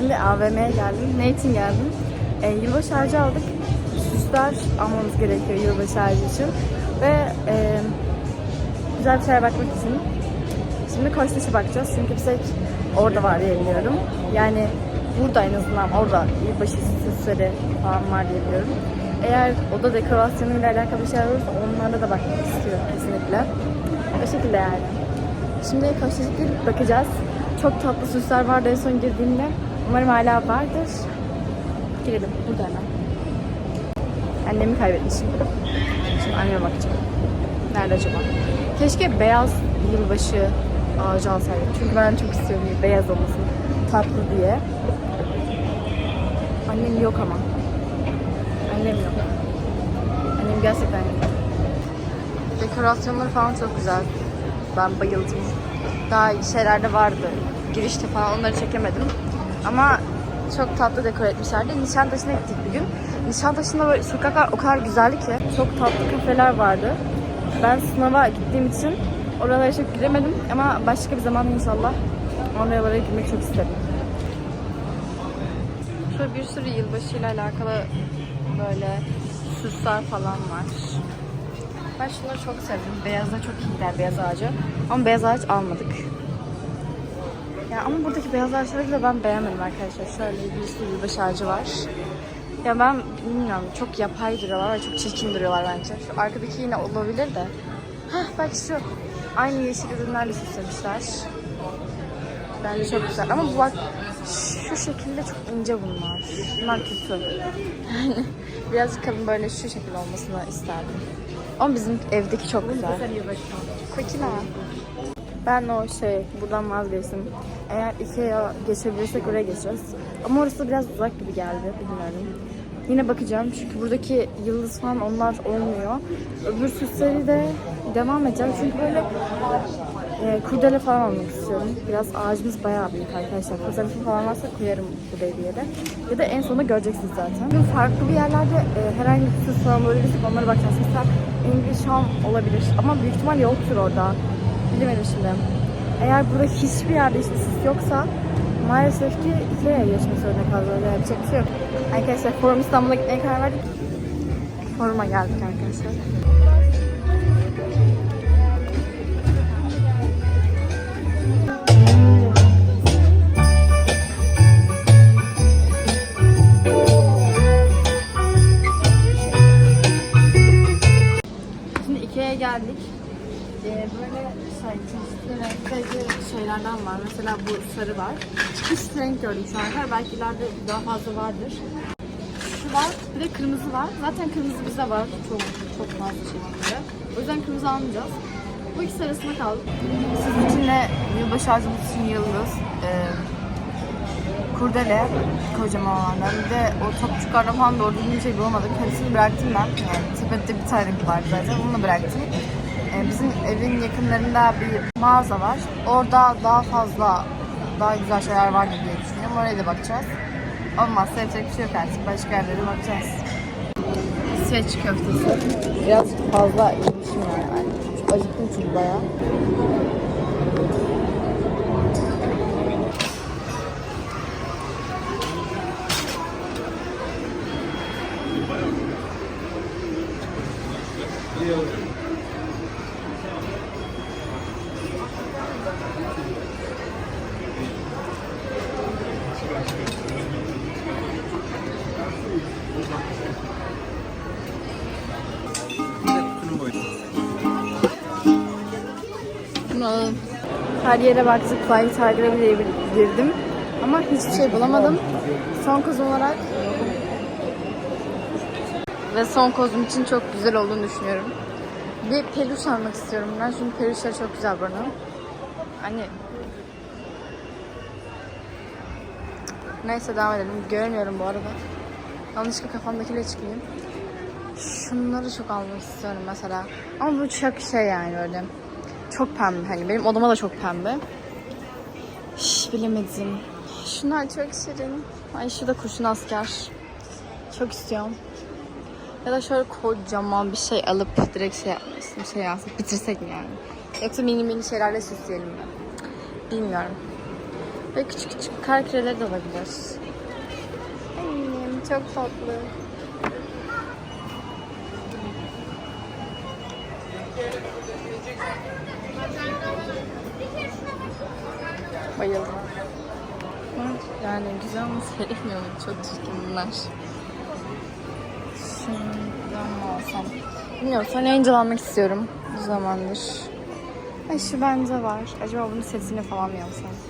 Şimdi AVM'ye geldim. Ne için geldim? E, yılbaşı harcı aldık. Süsler almamız gerekiyor yılbaşı harcı için. Ve e, güzel bir şeyler bakmak için. Şimdi Koçtaş'a bakacağız. Çünkü bize orada var diye biliyorum. Yani burada en azından orada yılbaşı süsleri falan var diye biliyorum. Eğer oda dekorasyonuyla alakalı bir şeyler olursa onlara da bakmak istiyorum kesinlikle. O şekilde yani. Şimdi Koçtaş'a bakacağız. Çok tatlı süsler vardı en son girdiğimde. Umarım hala vardır. Girelim. Burada hemen. Annemi kaybetmişim. Şimdi anneme bakacağım. Nerede acaba? Keşke beyaz yılbaşı ağacı alsaydım. Çünkü ben çok istiyorum beyaz olmasını. Tatlı diye. Annem yok ama. Annem yok. Annem gerçekten yok. Dekorasyonları falan çok güzel. Ben bayıldım. Daha iyi şeyler de vardı. Girişte falan onları çekemedim. Ama çok tatlı dekor etmişlerdi. Nişantaşı'na gittik bir gün. Nişantaşı'nda böyle sokaklar o kadar güzeldi ki. Çok tatlı kafeler vardı. Ben sınava gittiğim için oralara çok giremedim. Ama başka bir zaman inşallah oralara girmek çok isterim. Şöyle bir sürü yılbaşıyla alakalı böyle süsler falan var. Ben şunları çok sevdim. Beyazda çok iyiler beyaz ağacı. Ama beyaz ağaç almadık. Ya ama buradaki beyaz ağaçları da ben beğenmedim arkadaşlar. Şöyle bir sürü yılbaşı ağacı var. Ya ben bilmiyorum çok yapay duruyorlar ve çok çirkin duruyorlar bence. Şu arkadaki yine olabilir de. Hah bak şu. Aynı yeşil ürünlerle süslemişler. Bence çok güzel ama bu bak şu şekilde çok ince bunlar. Bunlar kötü. Yani birazcık kalın böyle şu şekilde olmasını isterdim. Ama bizim evdeki çok güzel. Kokina. Ben o şey buradan vazgeçtim. Eğer Ikea'ya geçebilirsek oraya geçeceğiz. Ama orası biraz uzak gibi geldi. Bilmiyorum. Yine bakacağım çünkü buradaki yıldız falan onlar olmuyor. Öbür süsleri de devam edeceğim çünkü böyle e, kurdele falan almak istiyorum. Biraz ağacımız bayağı büyük arkadaşlar. Fotoğrafı falan varsa koyarım bir yere. Ya da en sonunda göreceksiniz zaten. Bugün farklı bir yerlerde e, herhangi bir süs falan bulabilirsek onlara bakacağız. Mesela English Home olabilir ama büyük ihtimal yoktur orada. Bilemedim şimdi. Eğer burada hiçbir yerde hiçbir süs yoksa maalesef ki Ikea'ya geçmek zorunda kalacağız. Öyle yapacak bir şey yok. Arkadaşlar Forum İstanbul'a gitmeye karar verdik. Forum'a geldik arkadaşlar. Var. Mesela bu sarı var. Üç renk gördüm şu kadar. Belki ileride daha fazla vardır. Şu var, bir de kırmızı var. Zaten kırmızı bizde var. Çok çok fazla şey var. O yüzden kırmızı almayacağız. Bu ikisi arasında kaldık. Siz için de yılbaşı ağacımız için yıldız. Ee, kurdele kocaman olanlar. Bir de o topçuklarla falan doğru düzgün bir şey bulamadık. Hepsini bıraktım ben. Yani sepette bir tane vardı zaten. Onu da bıraktım. Bizim evin yakınlarında bir mağaza var. Orada daha fazla, daha güzel şeyler var diye düşünüyorum. Oraya da bakacağız. Olmazsa yapacak bir şey yok artık. Başka yerlere bakacağız. İsveç köftesi. Biraz fazla yemişim yani. Acıktım çünkü bayağı. Her yere baktık. Flight Tiger'a bile girdim. Ama hiçbir şey bulamadım. Son kozum olarak ve son kozum için çok güzel olduğunu düşünüyorum. Bir peluş almak istiyorum ben. Çünkü peluşlar çok güzel buranın. Hani Neyse devam edelim. Göremiyorum bu arada. Yanlışlıkla kafamdakiyle çıkmayayım. Şunları çok almak istiyorum mesela. Ama bu çok şey yani öyle. Çok pembe. Hani benim odama da çok pembe. Şş, bilemedim. Şunlar çok şirin. Ay şu da kurşun asker. Çok istiyorum. Ya da şöyle kocaman bir şey alıp direkt şey yapmışsın, şey yapsak bitirsek yani? Yoksa mini mini şeylerle süsleyelim mi? Bilmiyorum. Ve küçük küçük kar küreleri de olabilir. Çok tatlı. Bayıldım. Yani güzel ama seyretmiyorum. Çok çirkin bunlar. Şundan mı alsam? Bilmiyorum. Son Angel almak istiyorum. Bu zamandır. Ay şu bence var. Acaba bunun sesini falan mı yapsam?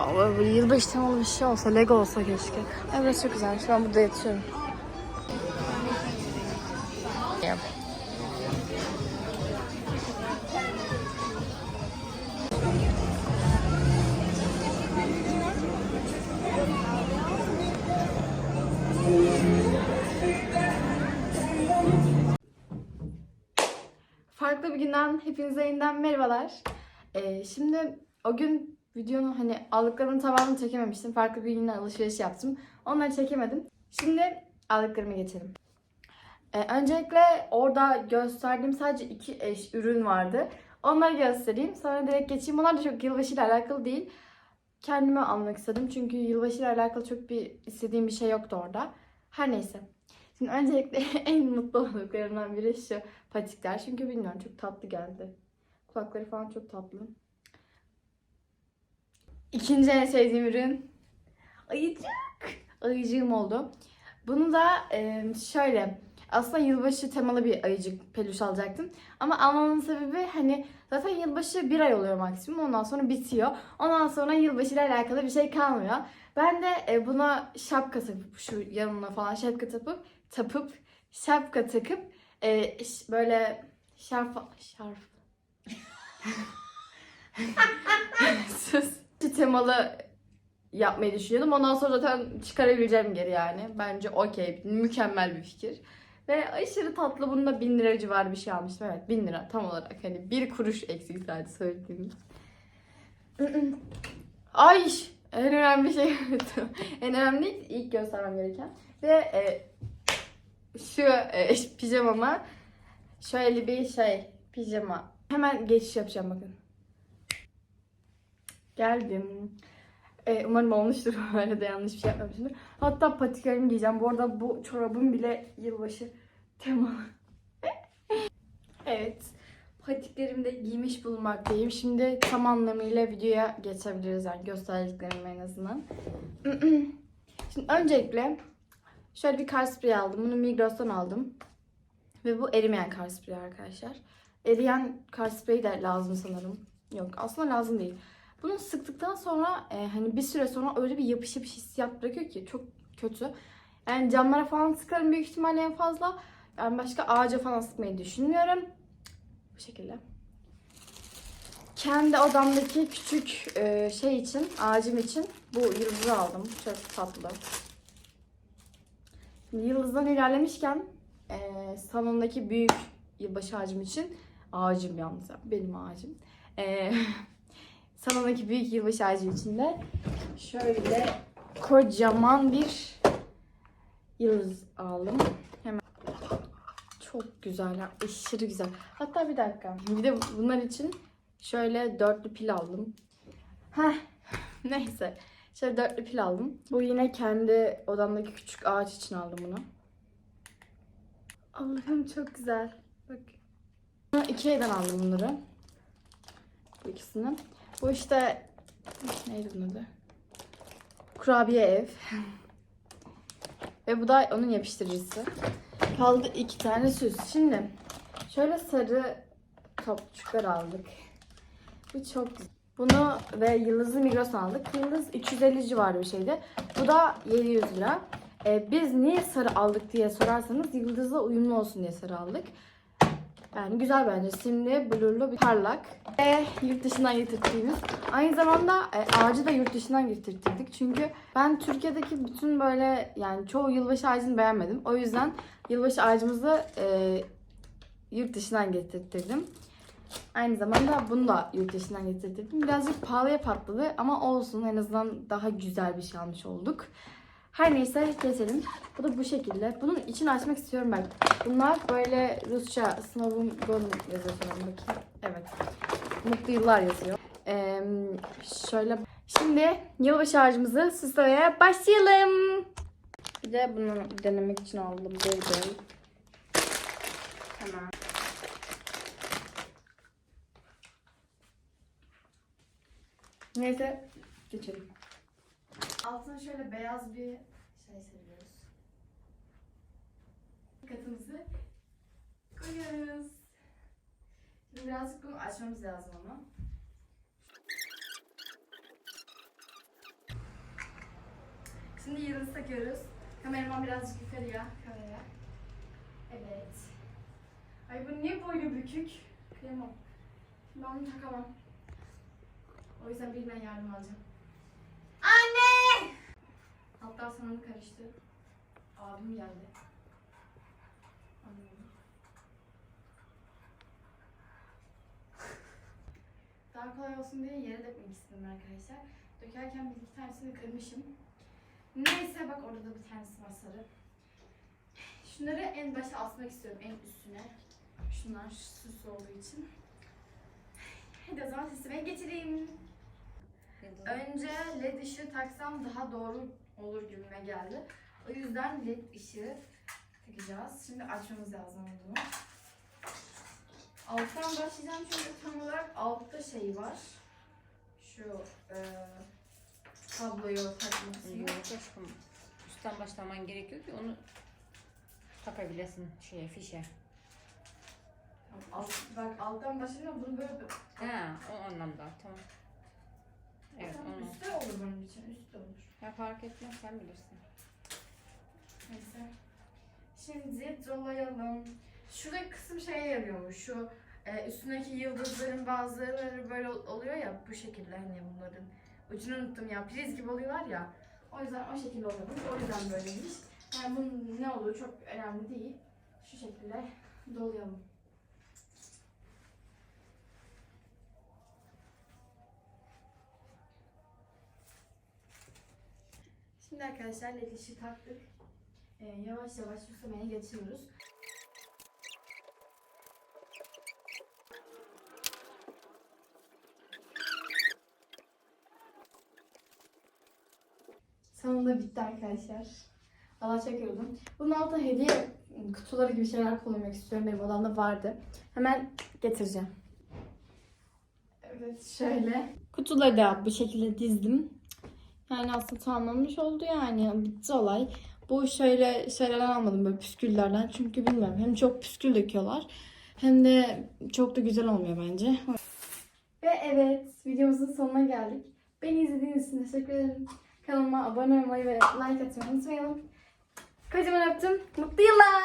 Ama böyle yılbaşı temalı bir şey olsa, Lego olsa keşke. Ay burası çok güzel. Ben burada yatıyorum. Yap. Farklı bir günden hepinize yeniden merhabalar. Ee, şimdi o gün videonun hani aldıklarımın tamamını çekememiştim. Farklı bir günden alışveriş yaptım. Onları çekemedim. Şimdi aldıklarıma geçelim. Ee, öncelikle orada gösterdiğim sadece iki eş ürün vardı. Onları göstereyim. Sonra direkt geçeyim. Onlar da çok yılbaşıyla alakalı değil. Kendime almak istedim. Çünkü yılbaşıyla alakalı çok bir istediğim bir şey yoktu orada. Her neyse. Şimdi öncelikle en mutlu olduklarımdan biri şu patikler. Çünkü bilmiyorum çok tatlı geldi. Kulakları falan çok tatlı. İkinci en sevdiğim ürün ayıcık. Ayıcığım oldu. Bunu da e, şöyle aslında yılbaşı temalı bir ayıcık peluş alacaktım. Ama almamın sebebi hani zaten yılbaşı bir ay oluyor maksimum. Ondan sonra bitiyor. Ondan sonra yılbaşı ile alakalı bir şey kalmıyor. Ben de e, buna şapka takıp şu yanına falan şapka takıp tapıp şapka takıp e, böyle şarf şarf sus temalı yapmayı düşünüyordum. Ondan sonra zaten çıkarabileceğim geri yani. Bence okey. Mükemmel bir fikir. Ve aşırı tatlı. Bunu da 1000 lira civarı bir şey almıştım. Evet 1000 lira tam olarak. Hani bir kuruş eksik sadece söylediğim. Ay en önemli şey en önemli ilk göstermem gereken. Ve e, şu e, pijamama şöyle bir şey pijama. Hemen geçiş yapacağım bakın. Geldim. E, umarım olmuştur. Böyle de yanlış bir şey yapmamışımdır. Hatta patiklerimi giyeceğim. Bu arada bu çorabım bile yılbaşı temalı. evet. Patiklerimi de giymiş bulunmaktayım. Şimdi tam anlamıyla videoya geçebiliriz. Yani gösterdiklerimi en azından. Şimdi öncelikle şöyle bir kar spreyi aldım. Bunu Migros'tan aldım. Ve bu erimeyen kar spreyi arkadaşlar. Eriyen kar spreyi de lazım sanırım. Yok aslında lazım değil. Bunu sıktıktan sonra e, hani bir süre sonra öyle bir yapış yapış hissiyat bırakıyor ki çok kötü. Yani camlara falan sıkarım büyük ihtimalle en fazla. Ben başka ağaca falan sıkmayı düşünmüyorum. Bu şekilde. Kendi odamdaki küçük e, şey için, ağacım için bu yıldızı aldım. Çok tatlı. Şimdi yıldızdan ilerlemişken e, salondaki büyük yılbaşı ağacım için ağacım yalnız benim ağacım. E, salondaki büyük yılbaşı ağacı için de şöyle kocaman bir yıldız aldım. Hemen çok güzel. Aşırı güzel. Hatta bir dakika. Bir de bunlar için şöyle dörtlü pil aldım. Heh. Neyse. Şöyle dörtlü pil aldım. Bu yine kendi odamdaki küçük ağaç için aldım bunu. Allah'ım çok güzel. Bak. Ikea'dan aldım bunları. Bu ikisini. Bu işte neydi bunun adı? Kurabiye ev. Ve bu da onun yapıştırıcısı. Kaldı iki tane süs. Şimdi şöyle sarı topçuklar aldık. Bu çok güzel. Bunu ve Yıldız'ı Migros aldık. Yıldız 250 civarı bir şeydi. Bu da 700 lira. Ee, biz niye sarı aldık diye sorarsanız Yıldız'la uyumlu olsun diye sarı aldık. Yani güzel bence. Simli, blurlu bir parlak. Ve yurt dışından getirttiğimiz. Aynı zamanda e, ağacı da yurt dışından getirttirdik. Çünkü ben Türkiye'deki bütün böyle yani çoğu yılbaşı ağacını beğenmedim. O yüzden yılbaşı ağacımızı e, yurt dışından getirttirdim. Aynı zamanda bunu da yurt dışından getirttirdim. Birazcık pahalıya patladı ama olsun en azından daha güzel bir şey almış olduk. Her neyse geçelim. Bu da bu şekilde. Bunun içini açmak istiyorum ben. Bunlar böyle Rusça sınavım gol yazıyor sanırım bakayım. Evet. Mutlu yıllar yazıyor. Ee, şöyle Şimdi yılbaşı ağacımızı süslemeye başlayalım. Bir de bunu denemek için aldım. Böyle. Tamam. Neyse geçelim. Altına şöyle beyaz bir şey seriyoruz. Katımızı koyuyoruz. Şimdi birazcık bunu açmamız lazım ama. Şimdi yıldız takıyoruz. Kameraman birazcık yukarıya, kameraya. Evet. Ay bu niye böyle bükük? Kıyamam. Ben bunu takamam. O yüzden birinden yardım alacağım. Anne! Hatta sanırım karıştı. Abim geldi. Anladım. Daha kolay olsun diye yere dökmek istedim arkadaşlar. Dökerken bir iki tanesini kırmışım. Neyse bak orada da bir tanesi var sarı. Şunları en başa asmak istiyorum en üstüne. Şunlar süs olduğu için. Hadi o zaman sesime geçireyim. Önce led ışığı taksam daha doğru olur gibime geldi. O yüzden led ışığı takacağız. Şimdi açmamız lazım bunu. Alttan başlayacağım çünkü tam olarak altta şey var. Şu e, kabloyu takmak için. Yok aşkım. Üstten başlaman gerekiyor ki onu takabilesin şeye, fişe. Alt, bak alttan başlayacağım bunu böyle Ha, o anlamda. Tamam. Evet, onu. Üstte olur benim için, üstte olur. Ya fark etmez, sen bilirsin. Neyse. Şimdi dolayalım. Şurada kısım şeye yarıyormuş. Şu e, üstündeki yıldızların bazıları böyle ol- oluyor ya bu şekilde hani bunların. Ucunu unuttum ya priz gibi oluyorlar ya. O yüzden o şekilde oluyormuş. O yüzden böyleymiş. Yani bunun ne olduğu çok önemli değil. Şu şekilde dolayalım. Şimdi arkadaşlar ışığı taktık. Ee, yavaş yavaş süslemeye geçiyoruz. Sonunda bitti arkadaşlar. Allah çok yoruldum. Bunun altına hediye kutuları gibi şeyler koymak istiyorum. Benim odamda vardı. Hemen getireceğim. Evet şöyle. Kutuları da bu şekilde dizdim. Yani aslında tamamlanmış oldu yani. Bitti olay. Bu şöyle şeylerden almadım böyle püsküllerden. Çünkü bilmiyorum hem çok püskül döküyorlar hem de çok da güzel olmuyor bence. Ve evet videomuzun sonuna geldik. Beni izlediğiniz için teşekkür ederim. Kanalıma abone olmayı ve like atmayı unutmayalım. Kocaman öptüm. Mutlu yıllar.